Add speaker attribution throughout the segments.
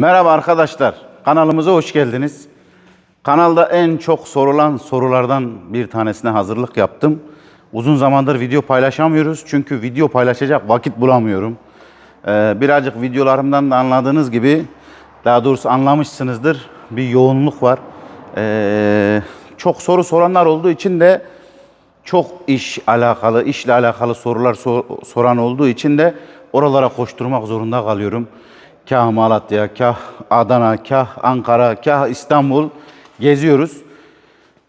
Speaker 1: Merhaba arkadaşlar. Kanalımıza hoş geldiniz. Kanalda en çok sorulan sorulardan bir tanesine hazırlık yaptım. Uzun zamandır video paylaşamıyoruz çünkü video paylaşacak vakit bulamıyorum. Ee, birazcık videolarımdan da anladığınız gibi, daha doğrusu anlamışsınızdır, bir yoğunluk var. Ee, çok soru soranlar olduğu için de çok iş alakalı, işle alakalı sorular sor- soran olduğu için de oralara koşturmak zorunda kalıyorum. Kah Malatya, kah Adana, kah Ankara, kah İstanbul geziyoruz.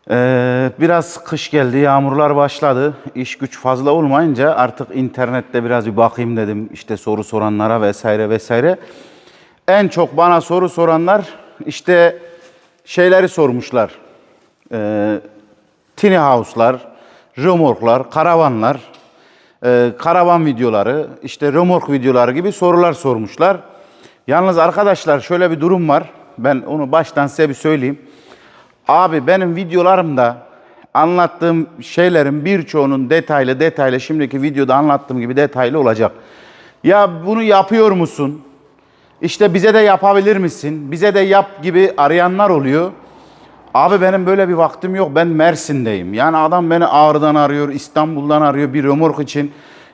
Speaker 1: Ee, biraz kış geldi, yağmurlar başladı. İş güç fazla olmayınca artık internette biraz bir bakayım dedim. İşte soru soranlara vesaire vesaire. En çok bana soru soranlar işte şeyleri sormuşlar. Ee, tiny house'lar, römorklar, karavanlar, e, karavan videoları, işte römork videoları gibi sorular sormuşlar. Yalnız arkadaşlar şöyle bir durum var. Ben onu baştan size bir söyleyeyim. Abi benim videolarımda anlattığım şeylerin birçoğunun detaylı detaylı şimdiki videoda anlattığım gibi detaylı olacak. Ya bunu yapıyor musun? İşte bize de yapabilir misin? Bize de yap gibi arayanlar oluyor. Abi benim böyle bir vaktim yok. Ben Mersin'deyim. Yani adam beni Ağrı'dan arıyor, İstanbul'dan arıyor bir römork için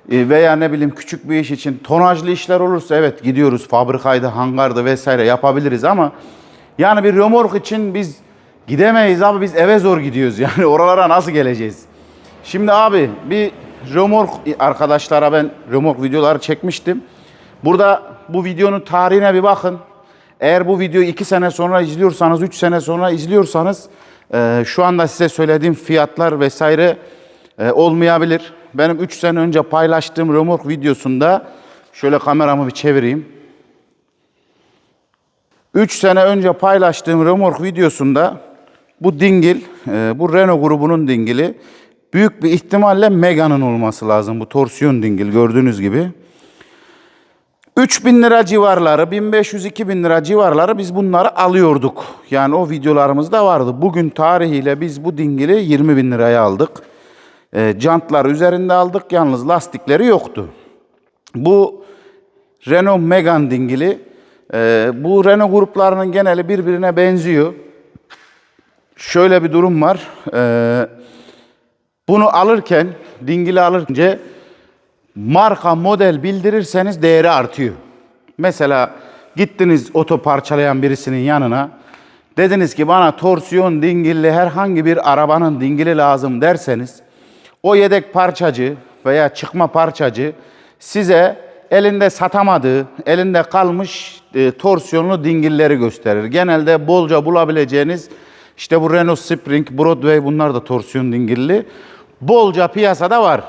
Speaker 1: veya ne bileyim küçük bir iş için. Tonajlı işler olursa evet gidiyoruz. Fabrikaydı, hangardı vesaire yapabiliriz ama yani bir römork için biz gidemeyiz abi. Biz eve zor gidiyoruz. Yani oralara nasıl geleceğiz? Şimdi abi bir römork arkadaşlara ben römork videoları çekmiştim. Burada bu videonun tarihine bir bakın. Eğer bu videoyu 2 sene sonra izliyorsanız, 3 sene sonra izliyorsanız e, şu anda size söylediğim fiyatlar vesaire e, olmayabilir. Benim 3 sene önce paylaştığım römork videosunda şöyle kameramı bir çevireyim. 3 sene önce paylaştığım römork videosunda bu dingil, e, bu Renault grubunun dingili büyük bir ihtimalle Mega'nın olması lazım. Bu torsiyon dingil gördüğünüz gibi. 3000 lira civarları, 1500-2000 lira civarları biz bunları alıyorduk. Yani o videolarımızda vardı. Bugün tarihiyle biz bu dingili 20 bin liraya aldık. E, jantlar üzerinde aldık, yalnız lastikleri yoktu. Bu Renault Megane dingili, e, bu Renault gruplarının geneli birbirine benziyor. Şöyle bir durum var. E, bunu alırken, dingili alırken marka model bildirirseniz değeri artıyor. Mesela gittiniz oto parçalayan birisinin yanına. Dediniz ki bana torsiyon dingilli herhangi bir arabanın dingili lazım derseniz o yedek parçacı veya çıkma parçacı size elinde satamadığı, elinde kalmış e, torsiyonlu dingilleri gösterir. Genelde bolca bulabileceğiniz işte bu Renault Spring, Broadway bunlar da torsiyon dingilli. Bolca piyasada var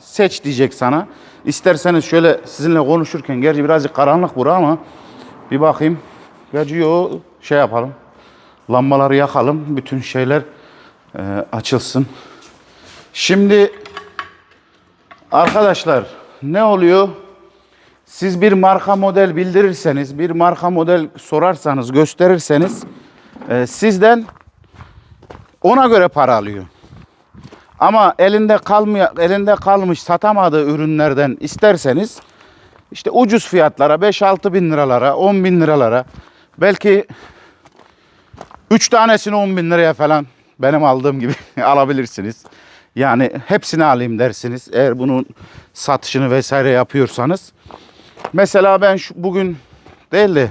Speaker 1: seç diyecek sana. İsterseniz şöyle sizinle konuşurken, gerçi birazcık karanlık bura ama bir bakayım. Gerçi o şey yapalım. Lambaları yakalım. Bütün şeyler e, açılsın. Şimdi arkadaşlar ne oluyor? Siz bir marka model bildirirseniz, bir marka model sorarsanız, gösterirseniz e, sizden ona göre para alıyor. Ama elinde kalmaya, elinde kalmış satamadığı ürünlerden isterseniz işte ucuz fiyatlara 5-6 bin liralara 10 bin liralara belki 3 tanesini 10 bin liraya falan benim aldığım gibi alabilirsiniz. Yani hepsini alayım dersiniz eğer bunun satışını vesaire yapıyorsanız. Mesela ben şu, bugün değil de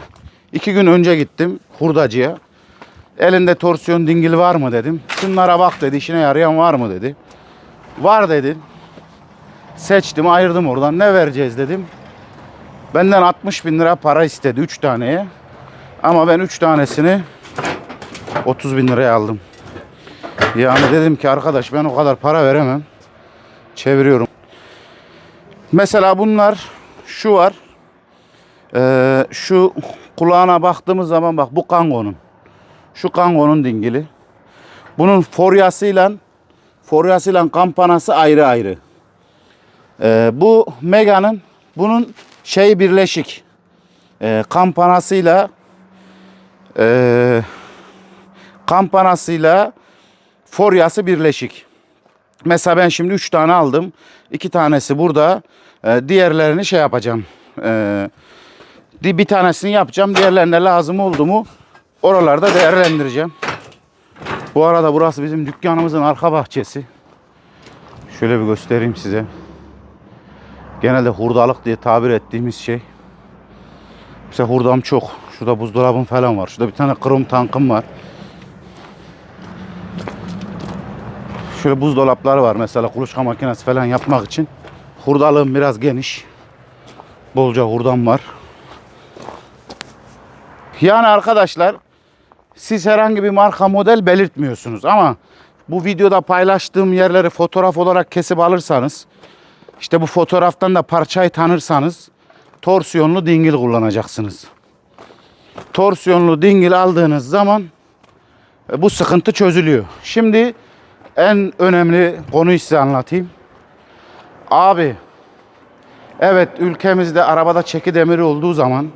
Speaker 1: iki gün önce gittim hurdacıya. Elinde torsiyon dingil var mı dedim. Şunlara bak dedi işine yarayan var mı dedi. Var dedi. Seçtim ayırdım oradan ne vereceğiz dedim. Benden 60 bin lira para istedi 3 taneye. Ama ben 3 tanesini 30 bin liraya aldım. Yani dedim ki arkadaş ben o kadar para veremem. Çeviriyorum. Mesela bunlar şu var. Ee, şu kulağına baktığımız zaman bak bu kangonun. Şu kangonun dingili. Bunun foryasıyla foryasıyla kampanası ayrı ayrı. Ee, bu Mega'nın bunun şey birleşik. Ee, kampanasıyla e, kampanasıyla foryası birleşik. Mesela ben şimdi üç tane aldım. İki tanesi burada. Ee, diğerlerini şey yapacağım. Di- Bir tanesini yapacağım. Diğerlerine lazım oldu mu oralarda değerlendireceğim. Bu arada burası bizim dükkanımızın arka bahçesi. Şöyle bir göstereyim size. Genelde hurdalık diye tabir ettiğimiz şey. Mesela hurdam çok. Şurada buzdolabım falan var. Şurada bir tane krom tankım var. Şöyle buzdolapları var mesela kuluçka makinesi falan yapmak için. Hurdalığım biraz geniş. Bolca hurdam var. Yani arkadaşlar siz herhangi bir marka model belirtmiyorsunuz ama bu videoda paylaştığım yerleri fotoğraf olarak kesip alırsanız işte bu fotoğraftan da parçayı tanırsanız torsiyonlu dingil kullanacaksınız. Torsiyonlu dingil aldığınız zaman e, bu sıkıntı çözülüyor. Şimdi en önemli konuyu size anlatayım. Abi evet ülkemizde arabada çeki demiri olduğu zaman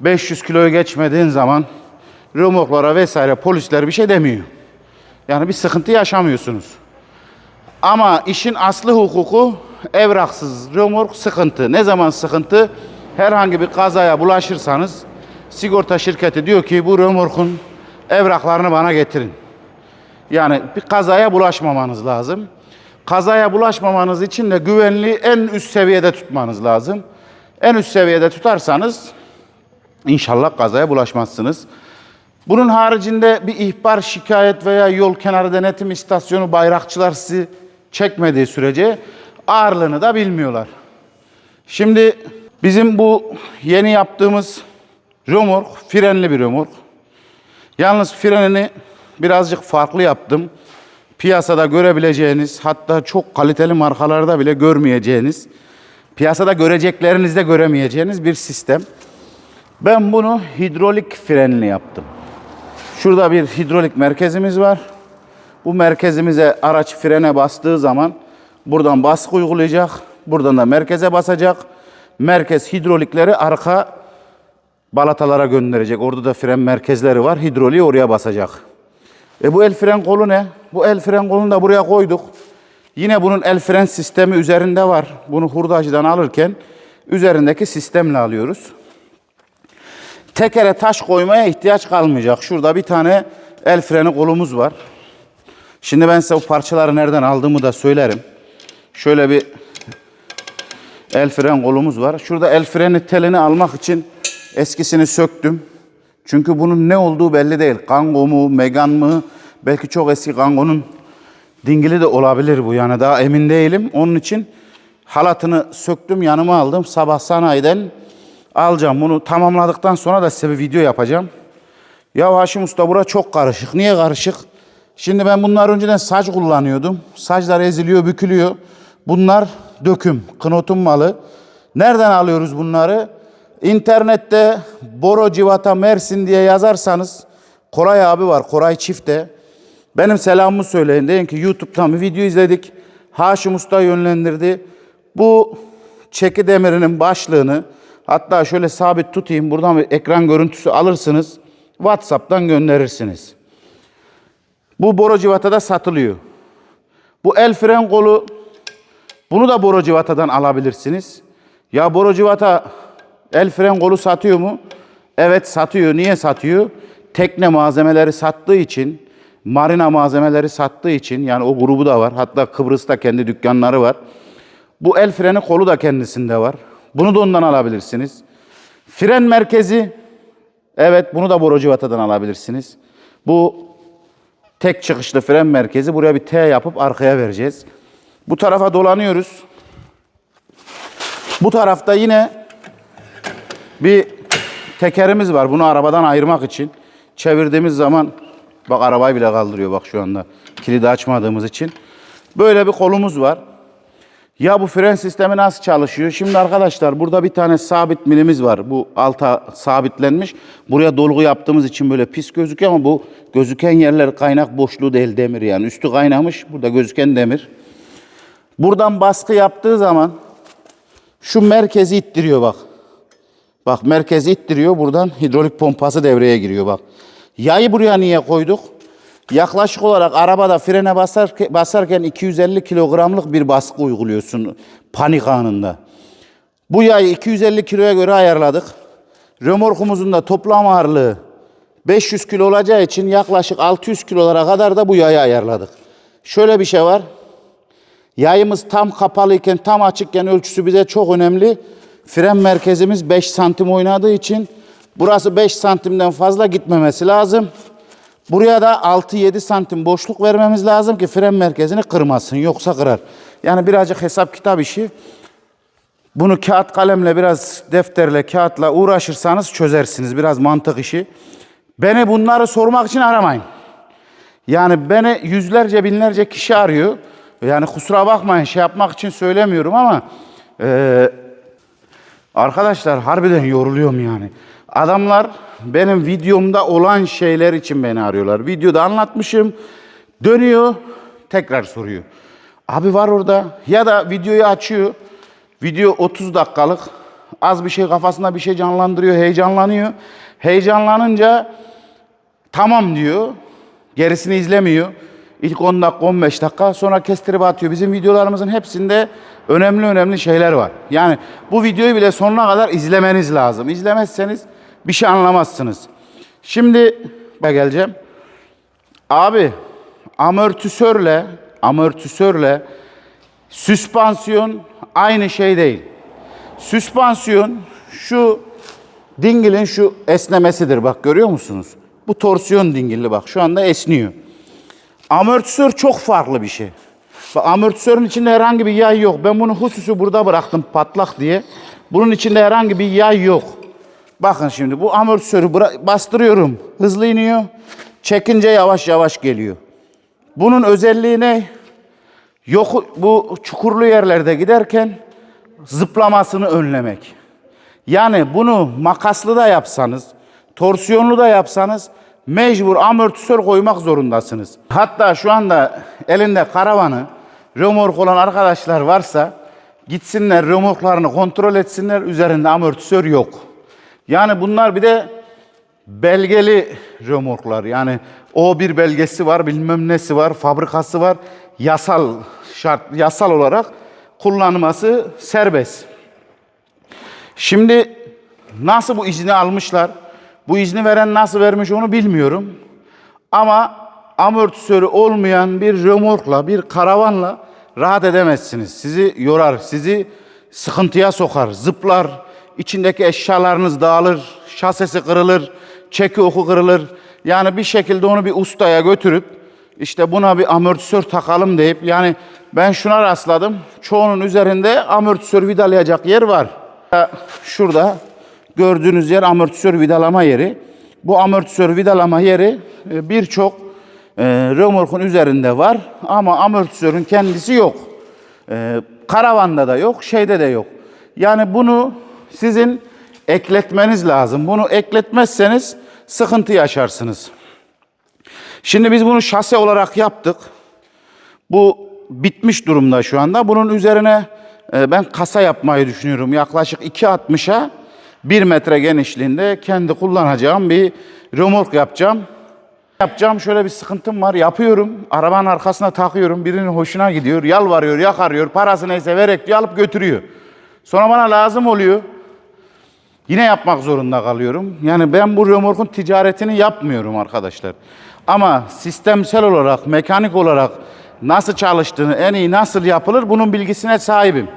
Speaker 1: 500 kiloyu geçmediğin zaman römorklara vesaire polisler bir şey demiyor. Yani bir sıkıntı yaşamıyorsunuz. Ama işin aslı hukuku evraksız römork sıkıntı. Ne zaman sıkıntı? Herhangi bir kazaya bulaşırsanız sigorta şirketi diyor ki bu römorkun evraklarını bana getirin. Yani bir kazaya bulaşmamanız lazım. Kazaya bulaşmamanız için de güvenliği en üst seviyede tutmanız lazım. En üst seviyede tutarsanız inşallah kazaya bulaşmazsınız. Bunun haricinde bir ihbar, şikayet veya yol kenarı denetim istasyonu bayrakçılar sizi çekmediği sürece ağırlığını da bilmiyorlar. Şimdi bizim bu yeni yaptığımız römork frenli bir römork. Yalnız frenini birazcık farklı yaptım. Piyasada görebileceğiniz hatta çok kaliteli markalarda bile görmeyeceğiniz, piyasada göreceklerinizde göremeyeceğiniz bir sistem. Ben bunu hidrolik frenli yaptım. Şurada bir hidrolik merkezimiz var. Bu merkezimize araç frene bastığı zaman buradan baskı uygulayacak. Buradan da merkeze basacak. Merkez hidrolikleri arka balatalara gönderecek. Orada da fren merkezleri var. Hidroliği oraya basacak. E bu el fren kolu ne? Bu el fren kolunu da buraya koyduk. Yine bunun el fren sistemi üzerinde var. Bunu hurdacıdan alırken üzerindeki sistemle alıyoruz. Tekere taş koymaya ihtiyaç kalmayacak. Şurada bir tane el freni kolumuz var. Şimdi ben size bu parçaları nereden aldığımı da söylerim. Şöyle bir el fren kolumuz var. Şurada el freni telini almak için eskisini söktüm. Çünkü bunun ne olduğu belli değil. Kango mu, Megan mı? Belki çok eski Kango'nun dingili de olabilir bu. Yani daha emin değilim. Onun için halatını söktüm, yanıma aldım. Sabah sanayiden alacağım. Bunu tamamladıktan sonra da size bir video yapacağım. Ya Haşim Usta bura çok karışık. Niye karışık? Şimdi ben bunlar önceden saç kullanıyordum. Saçlar eziliyor, bükülüyor. Bunlar döküm, knotum malı. Nereden alıyoruz bunları? İnternette Boro Civata Mersin diye yazarsanız Koray abi var, Koray Çift'te. Benim selamımı söyleyin. Deyin ki YouTube'dan bir video izledik. Haşim Usta yönlendirdi. Bu çeki demirinin başlığını hatta şöyle sabit tutayım. Buradan bir ekran görüntüsü alırsınız. WhatsApp'tan gönderirsiniz. Bu Boro Civata'da satılıyor. Bu el fren kolu bunu da Boro Civata'dan alabilirsiniz. Ya Boro Civata el fren kolu satıyor mu? Evet satıyor. Niye satıyor? Tekne malzemeleri sattığı için, marina malzemeleri sattığı için yani o grubu da var. Hatta Kıbrıs'ta kendi dükkanları var. Bu el freni kolu da kendisinde var. Bunu da ondan alabilirsiniz. Fren merkezi evet bunu da Boro Civata'dan alabilirsiniz. Bu tek çıkışlı fren merkezi buraya bir T yapıp arkaya vereceğiz. Bu tarafa dolanıyoruz. Bu tarafta yine bir tekerimiz var. Bunu arabadan ayırmak için. Çevirdiğimiz zaman bak arabayı bile kaldırıyor bak şu anda. Kilidi açmadığımız için. Böyle bir kolumuz var. Ya bu fren sistemi nasıl çalışıyor? Şimdi arkadaşlar burada bir tane sabit milimiz var. Bu alta sabitlenmiş. Buraya dolgu yaptığımız için böyle pis gözüküyor ama bu gözüken yerler kaynak boşluğu değil demir yani. Üstü kaynamış. Burada gözüken demir. Buradan baskı yaptığı zaman şu merkezi ittiriyor bak. Bak merkezi ittiriyor. Buradan hidrolik pompası devreye giriyor bak. Yayı buraya niye koyduk? Yaklaşık olarak arabada frene basarken, basarken 250 kilogramlık bir baskı uyguluyorsun panik anında. Bu yayı 250 kiloya göre ayarladık. Römorkumuzun da toplam ağırlığı 500 kilo olacağı için yaklaşık 600 kilolara kadar da bu yayı ayarladık. Şöyle bir şey var. Yayımız tam kapalıyken, tam açıkken ölçüsü bize çok önemli. Fren merkezimiz 5 santim oynadığı için burası 5 santimden fazla gitmemesi lazım. Buraya da 6-7 santim boşluk vermemiz lazım ki fren merkezini kırmasın. Yoksa kırar. Yani birazcık hesap kitap işi. Bunu kağıt kalemle biraz defterle, kağıtla uğraşırsanız çözersiniz. Biraz mantık işi. Beni bunları sormak için aramayın. Yani beni yüzlerce binlerce kişi arıyor. Yani kusura bakmayın şey yapmak için söylemiyorum ama eee, arkadaşlar harbiden yoruluyorum yani. Adamlar benim videomda olan şeyler için beni arıyorlar. Videoda anlatmışım. Dönüyor tekrar soruyor. Abi var orada ya da videoyu açıyor. Video 30 dakikalık. Az bir şey kafasında bir şey canlandırıyor, heyecanlanıyor. Heyecanlanınca Tamam diyor. Gerisini izlemiyor. İlk 10 dakika 15 dakika sonra kestirip atıyor. Bizim videolarımızın hepsinde önemli önemli şeyler var. Yani bu videoyu bile sonuna kadar izlemeniz lazım. İzlemezseniz bir şey anlamazsınız. Şimdi ben geleceğim. Abi amortisörle amortisörle süspansiyon aynı şey değil. Süspansiyon şu dingilin şu esnemesidir bak görüyor musunuz? Bu torsiyon dingili bak şu anda esniyor. Amortisör çok farklı bir şey. Amortisörün içinde herhangi bir yay yok. Ben bunu hususu burada bıraktım patlak diye. Bunun içinde herhangi bir yay yok. Bakın şimdi bu amortisörü bastırıyorum. Hızlı iniyor. Çekince yavaş yavaş geliyor. Bunun özelliği ne? Yok bu çukurlu yerlerde giderken zıplamasını önlemek. Yani bunu makaslı da yapsanız, torsiyonlu da yapsanız mecbur amortisör koymak zorundasınız. Hatta şu anda elinde karavanı, römork olan arkadaşlar varsa gitsinler römorklarını kontrol etsinler üzerinde amortisör yok. Yani bunlar bir de belgeli römorklar. Yani O1 belgesi var, bilmem nesi var, fabrikası var. Yasal şart, yasal olarak kullanılması serbest. Şimdi nasıl bu izni almışlar? Bu izni veren nasıl vermiş onu bilmiyorum. Ama amortisörü olmayan bir römorkla, bir karavanla rahat edemezsiniz. Sizi yorar, sizi sıkıntıya sokar, zıplar, içindeki eşyalarınız dağılır, şasesi kırılır, çeki oku kırılır. Yani bir şekilde onu bir ustaya götürüp işte buna bir amortisör takalım deyip yani ben şuna rastladım. Çoğunun üzerinde amortisör vidalayacak yer var. Şurada gördüğünüz yer amortisör vidalama yeri. Bu amortisör vidalama yeri e, birçok e, römorkun üzerinde var ama amortisörün kendisi yok. E, karavanda da yok, şeyde de yok. Yani bunu sizin ekletmeniz lazım. Bunu ekletmezseniz sıkıntı yaşarsınız. Şimdi biz bunu şase olarak yaptık. Bu bitmiş durumda şu anda. Bunun üzerine ben kasa yapmayı düşünüyorum. Yaklaşık 2.60'a 1 metre genişliğinde kendi kullanacağım bir römork yapacağım. Yapacağım şöyle bir sıkıntım var. Yapıyorum. Arabanın arkasına takıyorum. Birinin hoşuna gidiyor. Yalvarıyor, yakarıyor. Parası neyse vererek diyor alıp götürüyor. Sonra bana lazım oluyor. Yine yapmak zorunda kalıyorum. Yani ben bu römorkun ticaretini yapmıyorum arkadaşlar. Ama sistemsel olarak, mekanik olarak nasıl çalıştığını, en iyi nasıl yapılır bunun bilgisine sahibim.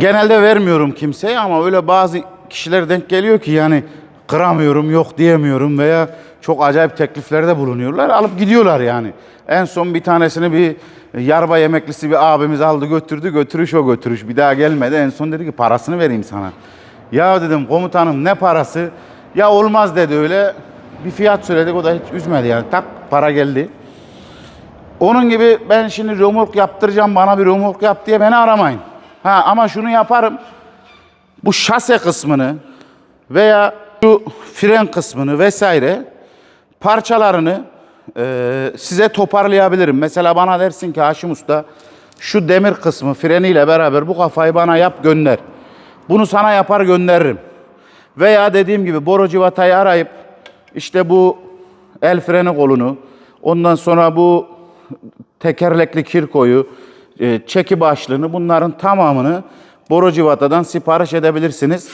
Speaker 1: Genelde vermiyorum kimseye ama öyle bazı kişiler denk geliyor ki yani kıramıyorum, yok diyemiyorum veya çok acayip tekliflerde bulunuyorlar. Alıp gidiyorlar yani. En son bir tanesini bir yarba yemeklisi bir abimiz aldı götürdü. Götürüş o götürüş. Bir daha gelmedi. En son dedi ki parasını vereyim sana. Ya dedim komutanım ne parası? Ya olmaz dedi öyle. Bir fiyat söyledik o da hiç üzmedi yani. Tak para geldi. Onun gibi ben şimdi römork yaptıracağım bana bir römork yap diye beni aramayın. Ha ama şunu yaparım. Bu şase kısmını veya şu fren kısmını vesaire parçalarını e, size toparlayabilirim. Mesela bana dersin ki Haşim Usta şu demir kısmı freniyle beraber bu kafayı bana yap gönder. Bunu sana yapar gönderirim. Veya dediğim gibi boru civatayı arayıp işte bu el freni kolunu ondan sonra bu tekerlekli kirkoyu, e, çeki başlığını bunların tamamını boru civatadan sipariş edebilirsiniz.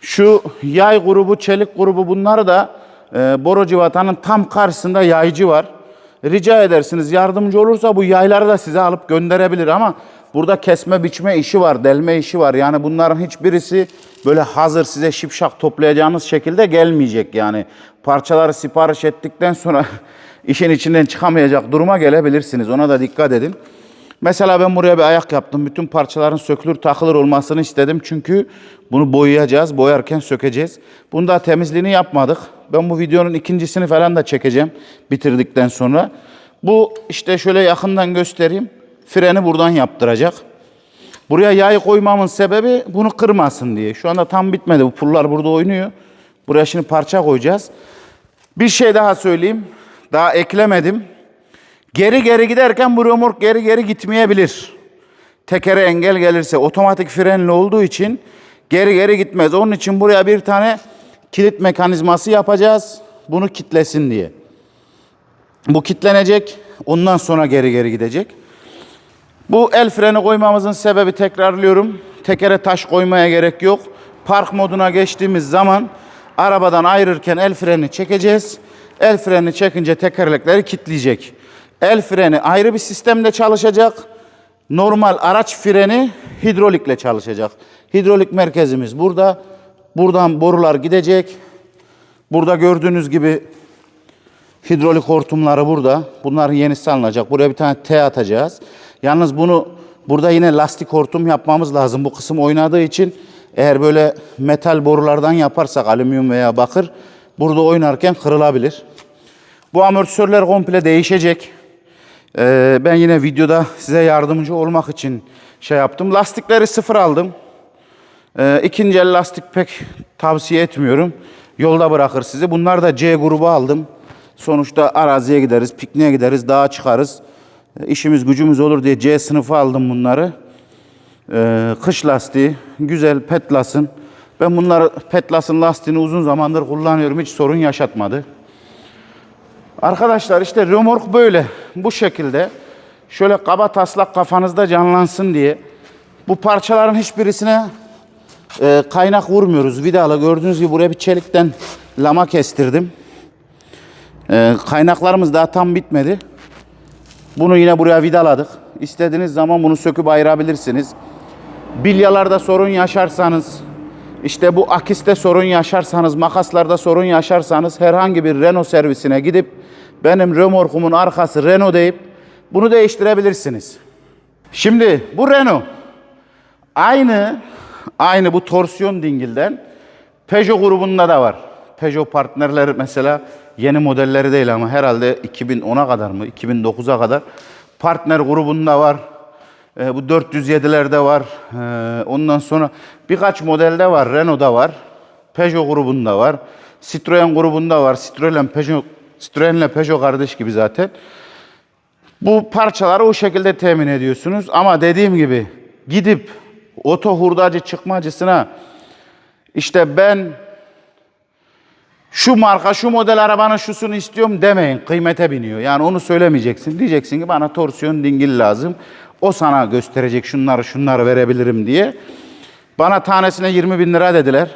Speaker 1: Şu yay grubu, çelik grubu bunları da e, boru civatanın tam karşısında yaycı var. Rica edersiniz yardımcı olursa bu yayları da size alıp gönderebilir ama burada kesme biçme işi var, delme işi var. Yani bunların hiçbirisi böyle hazır size şipşak toplayacağınız şekilde gelmeyecek yani. Parçaları sipariş ettikten sonra işin içinden çıkamayacak duruma gelebilirsiniz. Ona da dikkat edin. Mesela ben buraya bir ayak yaptım. Bütün parçaların sökülür takılır olmasını istedim. Çünkü bunu boyayacağız. Boyarken sökeceğiz. Bunu da temizliğini yapmadık. Ben bu videonun ikincisini falan da çekeceğim bitirdikten sonra. Bu işte şöyle yakından göstereyim. Freni buradan yaptıracak. Buraya yay koymamın sebebi bunu kırmasın diye. Şu anda tam bitmedi. Bu pullar burada oynuyor. Buraya şimdi parça koyacağız. Bir şey daha söyleyeyim. Daha eklemedim. Geri geri giderken bu römork geri geri gitmeyebilir. Tekere engel gelirse otomatik frenli olduğu için geri geri gitmez. Onun için buraya bir tane kilit mekanizması yapacağız. Bunu kitlesin diye. Bu kitlenecek. Ondan sonra geri geri gidecek. Bu el freni koymamızın sebebi tekrarlıyorum. Tekere taş koymaya gerek yok. Park moduna geçtiğimiz zaman arabadan ayrırken el freni çekeceğiz. El freni çekince tekerlekleri kilitleyecek. El freni ayrı bir sistemde çalışacak. Normal araç freni hidrolikle çalışacak. Hidrolik merkezimiz burada. Buradan borular gidecek. Burada gördüğünüz gibi Hidrolik hortumları burada. Bunların yenisi alınacak. Buraya bir tane T atacağız. Yalnız bunu burada yine lastik hortum yapmamız lazım. Bu kısım oynadığı için eğer böyle metal borulardan yaparsak alüminyum veya bakır burada oynarken kırılabilir. Bu amortisörler komple değişecek. Ee, ben yine videoda size yardımcı olmak için şey yaptım. Lastikleri sıfır aldım. Ee, el lastik pek tavsiye etmiyorum. Yolda bırakır sizi. Bunlar da C grubu aldım. Sonuçta araziye gideriz, pikniğe gideriz, dağa çıkarız. Ee, işimiz gücümüz olur diye C sınıfı aldım bunları. Ee, kış lastiği, güzel Petlas'ın. Ben bunları Petlas'ın lastiğini uzun zamandır kullanıyorum. Hiç sorun yaşatmadı. Arkadaşlar işte römork böyle. Bu şekilde. Şöyle kaba taslak kafanızda canlansın diye. Bu parçaların hiçbirisine e, kaynak vurmuyoruz. Vidalı gördüğünüz gibi buraya bir çelikten lama kestirdim. E, kaynaklarımız daha tam bitmedi. Bunu yine buraya vidaladık. İstediğiniz zaman bunu söküp ayırabilirsiniz. Bilyalarda sorun yaşarsanız, işte bu akiste sorun yaşarsanız, makaslarda sorun yaşarsanız herhangi bir Renault servisine gidip benim römorkumun arkası Renault deyip bunu değiştirebilirsiniz. Şimdi bu Renault aynı aynı bu torsiyon dingilden Peugeot grubunda da var. Peugeot partnerleri mesela yeni modelleri değil ama herhalde 2010'a kadar mı 2009'a kadar partner grubunda var. Ee, bu 407'lerde var. Ee, ondan sonra birkaç modelde var. Renault'da var. Peugeot grubunda var. Citroen grubunda var. Citroen Peugeot Citroen'le Peugeot kardeş gibi zaten. Bu parçaları o şekilde temin ediyorsunuz. Ama dediğim gibi gidip oto hurdacı çıkmacısına işte ben şu marka, şu model arabanın şusunu istiyorum demeyin. Kıymete biniyor. Yani onu söylemeyeceksin. Diyeceksin ki bana torsiyon dingil lazım. O sana gösterecek şunları şunları verebilirim diye. Bana tanesine 20 bin lira dediler.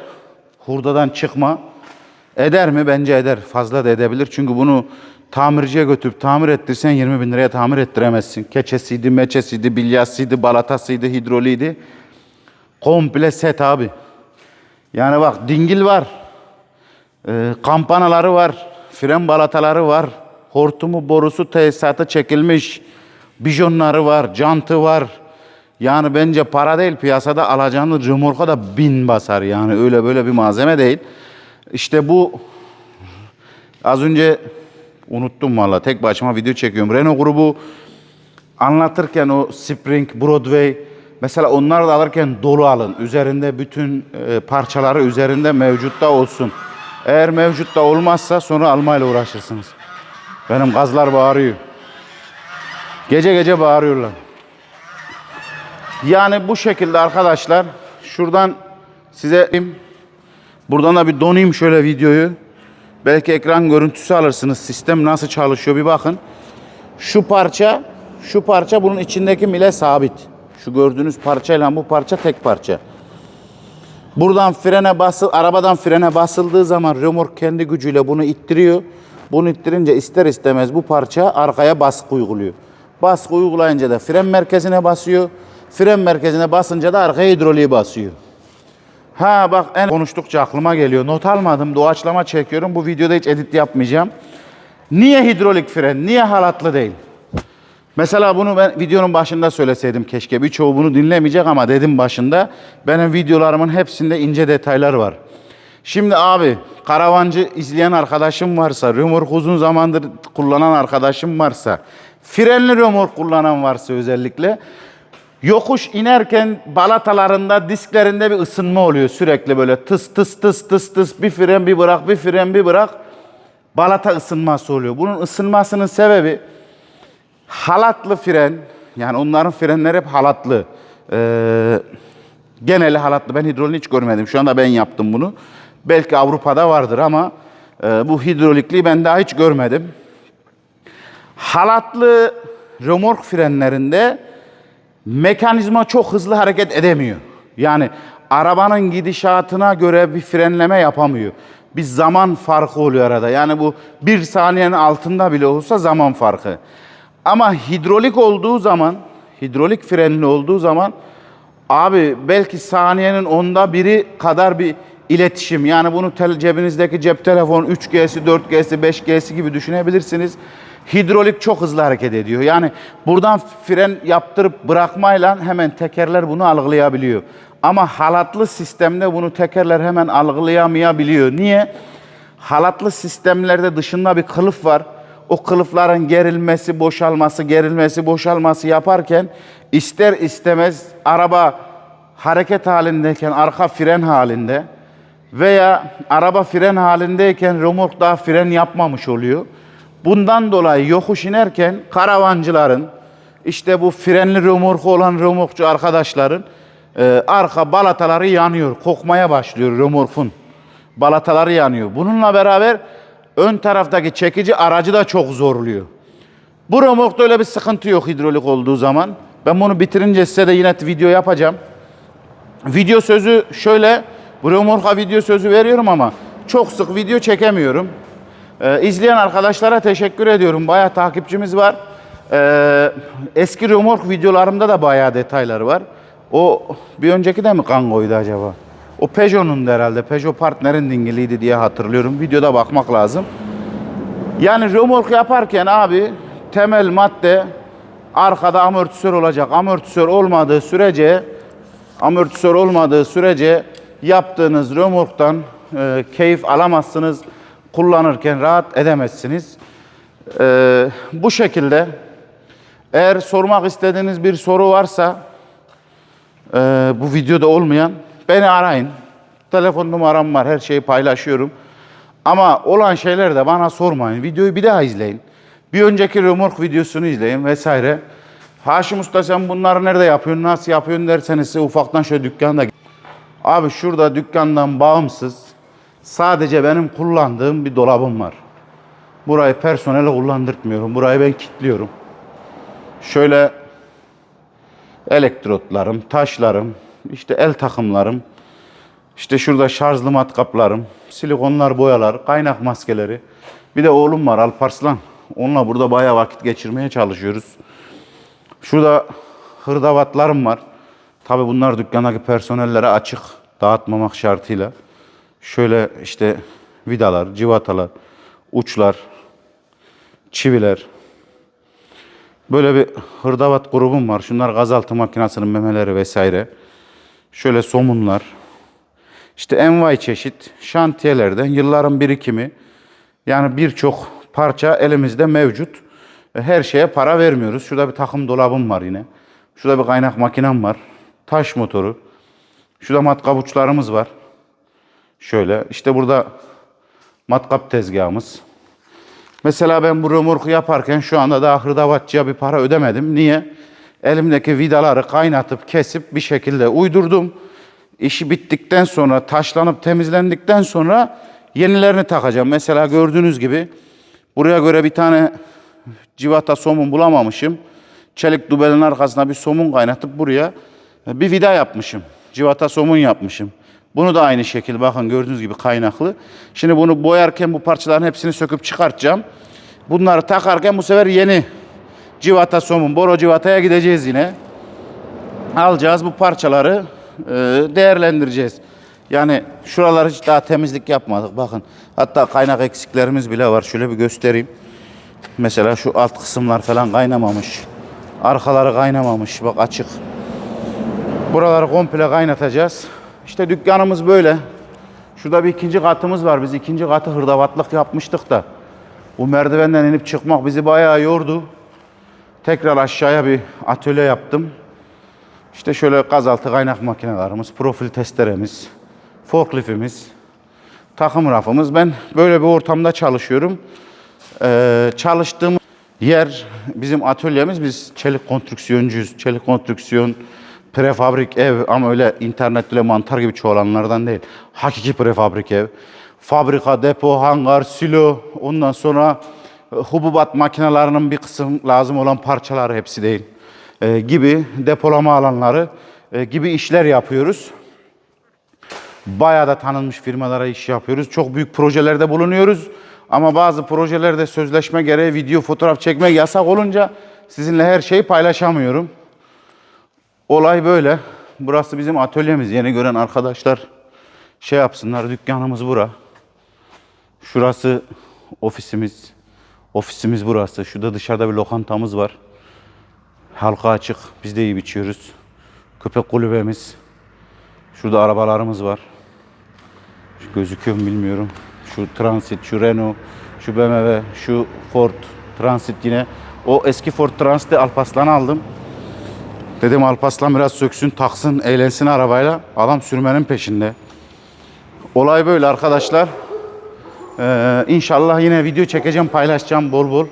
Speaker 1: Hurdadan çıkma. Eder mi? Bence eder. Fazla da edebilir. Çünkü bunu tamirciye götürüp tamir ettirsen 20 bin liraya tamir ettiremezsin. Keçesiydi, meçesiydi, bilyasıydı, balatasıydı, hidroliydi. Komple set abi. Yani bak dingil var. Ee, kampanaları var. Fren balataları var. Hortumu, borusu, tesisatı çekilmiş. Bijonları var, jantı var. Yani bence para değil piyasada alacağınız römorka da bin basar yani öyle böyle bir malzeme değil. İşte bu az önce unuttum valla tek başıma video çekiyorum. Renault grubu anlatırken o Spring, Broadway mesela onlar da alırken dolu alın. Üzerinde bütün e, parçaları üzerinde mevcutta olsun. Eğer mevcutta olmazsa sonra almayla uğraşırsınız. Benim gazlar bağırıyor. Gece gece bağırıyorlar. Yani bu şekilde arkadaşlar şuradan size buradan da bir donayım şöyle videoyu. Belki ekran görüntüsü alırsınız. Sistem nasıl çalışıyor bir bakın. Şu parça şu parça bunun içindeki mile sabit. Şu gördüğünüz parçayla bu parça tek parça. Buradan frene basıl, arabadan frene basıldığı zaman römork kendi gücüyle bunu ittiriyor. Bunu ittirince ister istemez bu parça arkaya baskı uyguluyor. Baskı uygulayınca da fren merkezine basıyor. Fren merkezine basınca da arkaya hidroliği basıyor. Ha bak en konuştukça aklıma geliyor. Not almadım. Doğaçlama çekiyorum. Bu videoda hiç edit yapmayacağım. Niye hidrolik fren? Niye halatlı değil? Mesela bunu ben videonun başında söyleseydim keşke. Birçoğu bunu dinlemeyecek ama dedim başında. Benim videolarımın hepsinde ince detaylar var. Şimdi abi karavancı izleyen arkadaşım varsa, römork uzun zamandır kullanan arkadaşım varsa, frenli römork kullanan varsa özellikle yokuş inerken balatalarında, disklerinde bir ısınma oluyor sürekli böyle tıs tıs tıs tıs tıs bir fren bir bırak, bir fren bir bırak. Balata ısınması oluyor. Bunun ısınmasının sebebi halatlı fren, yani onların frenleri hep halatlı. Ee, geneli halatlı. Ben hidrolini hiç görmedim. Şu anda ben yaptım bunu. Belki Avrupa'da vardır ama e, bu hidrolikliği ben daha hiç görmedim. Halatlı römork frenlerinde mekanizma çok hızlı hareket edemiyor. Yani arabanın gidişatına göre bir frenleme yapamıyor. Bir zaman farkı oluyor arada. Yani bu bir saniyenin altında bile olsa zaman farkı. Ama hidrolik olduğu zaman, hidrolik frenli olduğu zaman abi belki saniyenin onda biri kadar bir iletişim. Yani bunu tel, cebinizdeki cep telefonu 3G'si, 4G'si, 5G'si gibi düşünebilirsiniz. Hidrolik çok hızlı hareket ediyor. Yani buradan fren yaptırıp bırakmayla hemen tekerler bunu algılayabiliyor. Ama halatlı sistemde bunu tekerler hemen algılayamayabiliyor. Niye? Halatlı sistemlerde dışında bir kılıf var. O kılıfların gerilmesi, boşalması, gerilmesi, boşalması yaparken ister istemez araba hareket halindeyken arka fren halinde veya araba fren halindeyken römork daha fren yapmamış oluyor. Bundan dolayı yokuş inerken karavancıların işte bu frenli römorku olan römorkçu arkadaşların e, arka balataları yanıyor, kokmaya başlıyor römorkun. Balataları yanıyor. Bununla beraber ön taraftaki çekici aracı da çok zorluyor. Bu römorkta öyle bir sıkıntı yok hidrolik olduğu zaman. Ben bunu bitirince size de yine video yapacağım. Video sözü şöyle, bu römorka video sözü veriyorum ama çok sık video çekemiyorum. Ee, izleyen arkadaşlara teşekkür ediyorum. Bayağı takipçimiz var. Ee, eski römork videolarımda da bayağı detayları var. O bir önceki de mi Kango'ydu acaba? O Peugeot'un da herhalde. Peugeot partnerin dingiliydi diye hatırlıyorum. Videoda bakmak lazım. Yani römork yaparken abi temel madde arkada amortisör olacak. Amortisör olmadığı sürece amortisör olmadığı sürece yaptığınız römorktan e, keyif alamazsınız. Kullanırken rahat edemezsiniz. E, bu şekilde eğer sormak istediğiniz bir soru varsa e, bu videoda olmayan beni arayın. Telefon numaram var. Her şeyi paylaşıyorum. Ama olan şeyler de bana sormayın. Videoyu bir daha izleyin. Bir önceki römork videosunu izleyin vesaire. Haşim Usta sen bunları nerede yapıyorsun, nasıl yapıyorsun derseniz ufaktan şöyle dükkanda... Abi şurada dükkandan bağımsız sadece benim kullandığım bir dolabım var. Burayı personele kullandırtmıyorum. Burayı ben kilitliyorum. Şöyle elektrotlarım, taşlarım, işte el takımlarım, işte şurada şarjlı matkaplarım, silikonlar, boyalar, kaynak maskeleri. Bir de oğlum var Alparslan. Onunla burada bayağı vakit geçirmeye çalışıyoruz. Şurada hırdavatlarım var. Tabi bunlar dükkandaki personellere açık dağıtmamak şartıyla. Şöyle işte vidalar, civatalar, uçlar, çiviler. Böyle bir hırdavat grubum var. Şunlar gazaltı makinesinin memeleri vesaire. Şöyle somunlar. İşte envai çeşit şantiyelerden yılların birikimi. Yani birçok parça elimizde mevcut. E, Her şeye para vermiyoruz. Şurada bir takım dolabım var yine. Şurada bir kaynak makinem var. Taş motoru. Şurada matkap uçlarımız var. Şöyle. işte burada matkap tezgahımız. Mesela ben bu römorku yaparken şu anda daha hırdavatçıya bir para ödemedim. Niye? Elimdeki vidaları kaynatıp kesip bir şekilde uydurdum. İşi bittikten sonra taşlanıp temizlendikten sonra yenilerini takacağım. Mesela gördüğünüz gibi buraya göre bir tane civata somun bulamamışım. Çelik dubelin arkasına bir somun kaynatıp buraya bir vida yapmışım. Civata somun yapmışım. Bunu da aynı şekilde bakın gördüğünüz gibi kaynaklı. Şimdi bunu boyarken bu parçaların hepsini söküp çıkartacağım. Bunları takarken bu sefer yeni civata somun, boro civataya gideceğiz yine. Alacağız bu parçaları e, değerlendireceğiz. Yani şuraları hiç daha temizlik yapmadık. Bakın hatta kaynak eksiklerimiz bile var. Şöyle bir göstereyim. Mesela şu alt kısımlar falan kaynamamış. Arkaları kaynamamış. Bak açık. Buraları komple kaynatacağız. İşte dükkanımız böyle. Şurada bir ikinci katımız var. Biz ikinci katı hırdavatlık yapmıştık da. Bu merdivenden inip çıkmak bizi bayağı yordu. Tekrar aşağıya bir atölye yaptım. İşte şöyle gazaltı kaynak makinelerimiz, profil testeremiz, forklifimiz, takım rafımız. Ben böyle bir ortamda çalışıyorum. Ee, çalıştığım yer bizim atölyemiz. Biz çelik konstrüksiyoncuyuz. Çelik konstrüksiyon, prefabrik ev ama öyle internet ile mantar gibi çoğalanlardan değil. Hakiki prefabrik ev. Fabrika, depo, hangar, silo, ondan sonra e, hububat makinelerinin bir kısım lazım olan parçaları hepsi değil. e, gibi depolama alanları e, gibi işler yapıyoruz. Bayağı da tanınmış firmalara iş yapıyoruz. Çok büyük projelerde bulunuyoruz. Ama bazı projelerde sözleşme gereği video, fotoğraf çekmek yasak olunca sizinle her şeyi paylaşamıyorum. Olay böyle. Burası bizim atölyemiz. Yeni gören arkadaşlar şey yapsınlar. Dükkanımız bura. Şurası ofisimiz. Ofisimiz burası. Şurada dışarıda bir lokantamız var. Halka açık. Biz de iyi biçiyoruz. Köpek kulübemiz. Şurada arabalarımız var. Şu gözüküyor mu bilmiyorum. Şu Transit, şu Renault, şu BMW, şu Ford Transit yine. O eski Ford Transit'i Alpaslan'a aldım. Dedim Alpaslan biraz söksün, taksın, eğlensin arabayla. Adam sürmenin peşinde. Olay böyle arkadaşlar. Ee, inşallah yine video çekeceğim, paylaşacağım bol bol.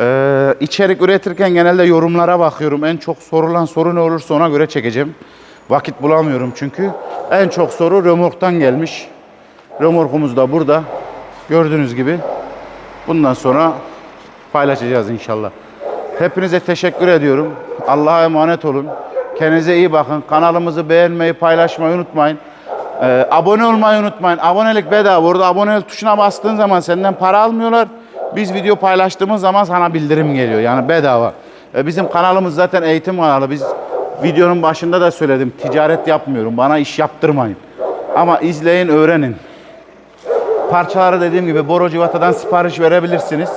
Speaker 1: Ee, içerik üretirken genelde yorumlara bakıyorum. En çok sorulan soru ne olursa ona göre çekeceğim. Vakit bulamıyorum çünkü. En çok soru römorktan gelmiş. Römorkumuz da burada. Gördüğünüz gibi. Bundan sonra paylaşacağız inşallah. Hepinize teşekkür ediyorum. Allah'a emanet olun. Kendinize iyi bakın. Kanalımızı beğenmeyi, paylaşmayı unutmayın. Ee, abone olmayı unutmayın. Abonelik bedava. Orada abonelik tuşuna bastığın zaman senden para almıyorlar. Biz video paylaştığımız zaman sana bildirim geliyor. Yani bedava. Ee, bizim kanalımız zaten eğitim kanalı. Biz videonun başında da söyledim. Ticaret yapmıyorum. Bana iş yaptırmayın. Ama izleyin, öğrenin. Parçaları dediğim gibi Boro Civata'dan sipariş verebilirsiniz.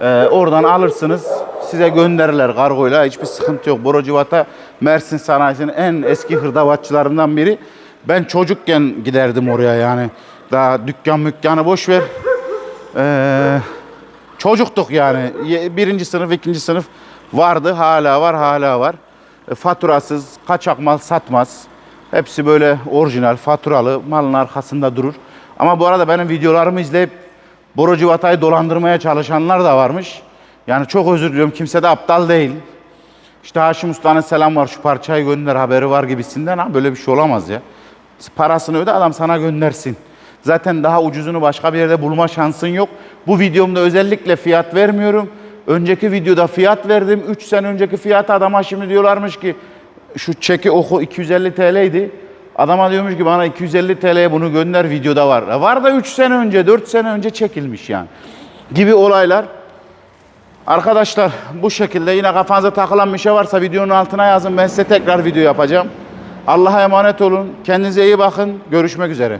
Speaker 1: Ee, oradan alırsınız. Size gönderirler kargoyla. Hiçbir sıkıntı yok. Boro Civata Mersin sanayisinin en eski hırdavatçılarından biri. Ben çocukken giderdim oraya yani. Daha dükkan mükkanı boş ver. Ee, çocuktuk yani. Birinci sınıf, ikinci sınıf vardı. Hala var, hala var. E, faturasız, kaçak mal satmaz. Hepsi böyle orijinal, faturalı, malın arkasında durur. Ama bu arada benim videolarımı izleyip Civata'yı dolandırmaya çalışanlar da varmış. Yani çok özür diliyorum. Kimse de aptal değil. İşte Haşim Usta'nın selam var şu parçayı gönder haberi var gibisinden. Ha, böyle bir şey olamaz ya. Parasını öde adam sana göndersin. Zaten daha ucuzunu başka bir yerde bulma şansın yok. Bu videomda özellikle fiyat vermiyorum. Önceki videoda fiyat verdim. 3 sene önceki fiyat adama şimdi diyorlarmış ki şu çeki oku 250 TL'ydi. Adama diyormuş ki bana 250 TL'ye bunu gönder videoda var. E Var da 3 sene önce 4 sene önce çekilmiş yani. Gibi olaylar. Arkadaşlar bu şekilde yine kafanıza takılan bir şey varsa videonun altına yazın. Ben size tekrar video yapacağım. Allah'a emanet olun. Kendinize iyi bakın. Görüşmek üzere.